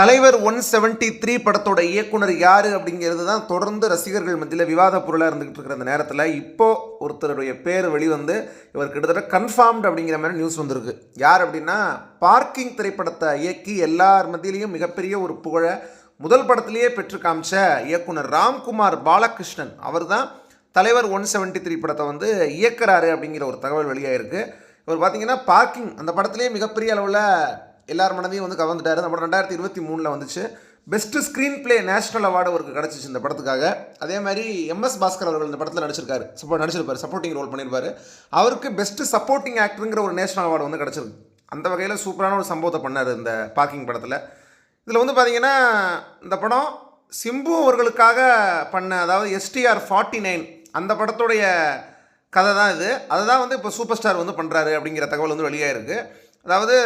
தலைவர் one seventy three படத்தோட இயக்குனர் யார் அப்படிங்கிறது தான் தொடர்ந்து ரசிகர்கள் மத்தியில் விவாத பொருளாக இருந்துகிட்டு இருக்கிற அந்த நேரத்தில் இப்போ ஒருத்தருடைய பேர் வெளிவந்து இவர் கிட்டத்தட்ட கன்ஃபார்ம்டு அப்படிங்கிற மாதிரி நியூஸ் வந்திருக்கு. யார் அப்படின்னா பார்க்கிங் திரைப்படத்தை இயக்கி எல்லார் மத்தியிலையும் மிகப்பெரிய ஒரு புகழை முதல் படத்திலேயே பெற்று காமிச்ச இயக்குனர் ராம்குமார் பாலகிருஷ்ணன். அவர் தான் தலைவர் ஒன் செவன்ட்டி த்ரீ படத்தை வந்து இயக்குறாரு அப்படிங்கிற ஒரு தகவல் வெளியாகிருக்கு இவர் பார்த்தீங்கன்னா பார்க்கிங் அந்த படத்துலேயே மிகப்பெரிய அளவில் எல்லார் மனதையும் வந்து கவர்ந்துட்டார். அந்த ரெண்டாயிரத்தி இருபத்தி மூணில் வந்துச்சு. Best screenplay national award அவருக்கு கிடச்சிச்சு இந்த படத்துக்காக. அதே மாதிரி எம்எஸ் பாஸ்கர் அவர்கள் இந்த படத்தில் நடிச்சிருக்காரு. சப்போர்ட் நடிச்சிருப்பார். சப்போர்ட்டிங் ரோல் பண்ணியிருப்பார் அவருக்கு பெஸ்ட்டு சப்போர்ட்டிங் ஆக்டருங்கிற ஒரு நேஷனல் அவார்டு வந்து கிடச்சிருக்கு. அந்த வகையில் சூப்பரான ஒரு சம்பவத்தை பண்ணார் இந்த பார்க்கிங் படத்தில். இதில் வந்து பார்த்தீங்கன்னா இந்த படம் சிம்பு அவர்களுக்காக பண்ண அதாவது எஸ்டிஆர் ஃபார்ட்டி நைன் அந்த படத்துடைய கதை தான் இது. அதை தான் வந்து இப்போ சூப்பர் ஸ்டார் வந்து பண்ணுறாரு அப்படிங்கிற தகவல் வந்து வெளியாயிருக்கு. அதாவது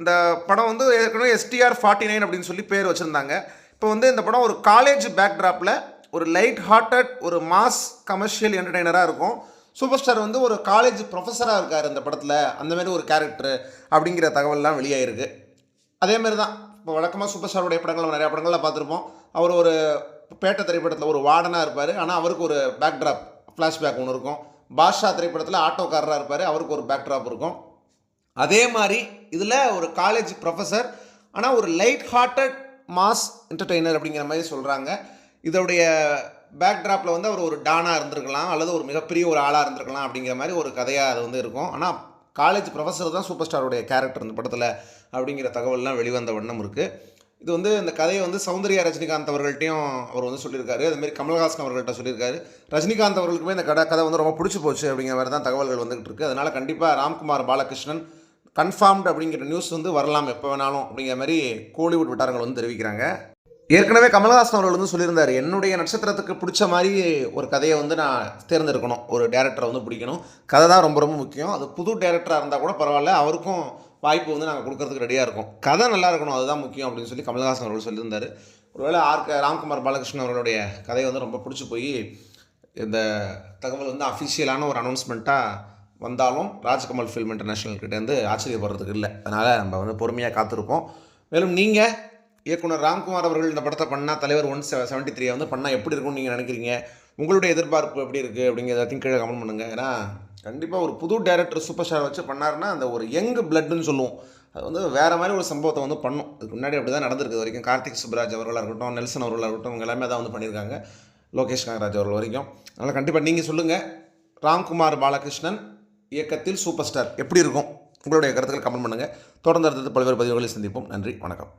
இந்த படம் வந்து ஏற்கனவே எஸ்டிஆர் ஃபார்ட்டி நைன் அப்படின்னு சொல்லி பேர் வச்சுருந்தாங்க. இப்போ வந்து இந்த படம் ஒரு காலேஜ் பேக்ட்ராப்பில் ஒரு லைட் ஹார்ட்டட் ஒரு மாஸ் கமர்ஷியல் என்டர்டெய்னராக இருக்கும். சூப்பர் ஸ்டார் வந்து ஒரு காலேஜ் ப்ரொஃபஸராக இருக்கார் இந்த படத்தில். அந்தமாரி ஒரு கேரக்டர் அப்படிங்கிற தகவல்லாம் வெளியாயிருக்கு. அதே மாதிரி தான் இப்போ வழக்கமாக சூப்பர் ஸ்டாருடைய படங்கள் நிறையா படங்களில் பார்த்துருப்போம். அவர் ஒரு பேட்டை திரைப்படத்தில் ஒரு வார்டனாக இருப்பார். ஆனால் அவருக்கு ஒரு பேக்ட்ராப் ஃப்ளாஷ்பேக் ஒன்று இருக்கும். பாஷா திரைப்படத்தில் ஆட்டோக்காரராக இருப்பார். அவருக்கு ஒரு பேக்ட்ராப் இருக்கும். அதே மாதிரி இதில் ஒரு காலேஜ் ப்ரொஃபஸர் ஆனால் ஒரு லைட் ஹார்ட்டட் மாஸ் என்டர்டெய்னர் அப்படிங்கிற மாதிரி சொல்கிறாங்க இதோடைய பேக்ட்ராப்பில் வந்து அவர் ஒரு டானாக இருந்திருக்கலாம் அல்லது ஒரு மிகப்பெரிய ஒரு ஆளாக இருந்திருக்கலாம் அப்படிங்கிற மாதிரி ஒரு கதையாக அது வந்து இருக்கும். ஆனால் காலேஜ் ப்ரொஃபஸர் தான் சூப்பர் ஸ்டாருடைய கேரக்டர் இந்த படத்தில் அப்படிங்கிற தகவல்லாம் வெளிவந்த வண்ணம் இருக்குது இது வந்து இந்த கதையை வந்து சௌந்தர்யா ரஜினிகாந்த் அவர்கள்ட்டையும் அவர் வந்து சொல்லியிருக்காரு. அதுமாரி கமல்ஹாசன் அவர்கள்ட்ட சொல்லியிருக்காரு. ரஜினிகாந்த் அவர்களுக்குமே இந்த கதை கதை வந்து ரொம்ப பிடிச்சி போச்சு அப்படிங்கிற மாதிரி தான் தகவல்கள் வந்துகிட்டு இருக்குது அதனால் கண்டிப்பாக ராம்குமார் பாலகிருஷ்ணன் கன்ஃபார்ம்டு அப்படிங்கிற நியூஸ் வந்து வரலாம் எப்போ வேணாலும் அப்படிங்கிற மாதிரி கோலிவுட் வட்டாரங்கள் வந்து தெரிவிக்கிறாங்க. ஏற்கனவே கமல்ஹாசன் அவர்கள் வந்து சொல்லியிருந்தார் என்னுடைய நட்சத்திரத்துக்கு பிடிச்ச மாதிரி ஒரு கதையை வந்து நான் தேர்ந்தெடுக்கணும் ஒரு டேரக்டரை வந்து பிடிக்கணும். கதை தான் ரொம்ப ரொம்ப முக்கியம். அது புது டேரக்டராக இருந்தால் கூட பரவாயில்ல அவருக்கும் வாய்ப்பு வந்து நாங்கள் கொடுக்கறதுக்கு ரெடியாக இருக்கோம். கதை நல்லா இருக்கணும் அதுதான் முக்கியம் அப்படின்னு சொல்லி கமல்ஹாசன் அவர்கள் சொல்லியிருந்தார். ஒருவேளை ஆர்க ராம்குமார் பாலகிருஷ்ணன் அவர்களுடைய கதையை வந்து ரொம்ப பிடிச்சி போய் இந்த தகவல் வந்து அஃபிஷியலான ஒரு அனௌன்ஸ்மெண்ட்டாக வந்தாலும் ராஜ்கமல் ஃபில்ம் இன்டர்நேஷனல் கிட்டேருந்து ஆச்சரியப்படுறதுக்கு இல்லை. அதனால் நம்ம வந்து பொறுமையாக காத்திருப்போம். மேலும் நீங்கள் இயக்குனர் ராம்குமார் அவர்கள் இந்த படத்தை பண்ணால் தலைவர் ஒன் செவ செவன்ட்டி த்ரீ வந்து பண்ணால் எப்படி இருக்கும்னு நீங்கள் நினைக்கிறீங்க? உங்களுடைய எதிர்பார்ப்பு எப்படி இருக்குது அப்படிங்கிறத எல்லாத்தையும் கீழே கமெண்ட் பண்ணுங்கள் ஏன்னா கண்டிப்பாக ஒரு புது டேரக்டர் சூப்பர் ஸ்டார் வச்சு பண்ணாருன்னா அந்த ஒரு யங் பிளட்னு சொல்லுவோம். அது வந்து வேறு மாதிரி ஒரு சம்பவத்தை வந்து பண்ணும். அதுக்கு முன்னாடி அப்படி தான் நடந்திருக்கு வரைக்கும். கார்த்திக் சுப்ராஜ் அவர்களாக இருக்கட்டும் நெல்சன் அவர்களாக இருக்கட்டும் இவங்க எல்லாமே தான் வந்து பண்ணியிருக்காங்க. லோகேஷ் கனகராஜ் அவர்கள் வரைக்கும். அதனால் கண்டிப்பாக நீங்கள் சொல்லுங்கள் ராம்குமார் பாலகிருஷ்ணன் இயக்கத்தில் சூப்பர் ஸ்டார் எப்படி இருக்கும்? உங்களுடைய கருத்துக்கள் கமெண்ட் பண்ணுங்கள் தொடர்ந்து அடுத்தது பல்வேறு பதிவுகளை சந்திப்போம். நன்றி. வணக்கம்.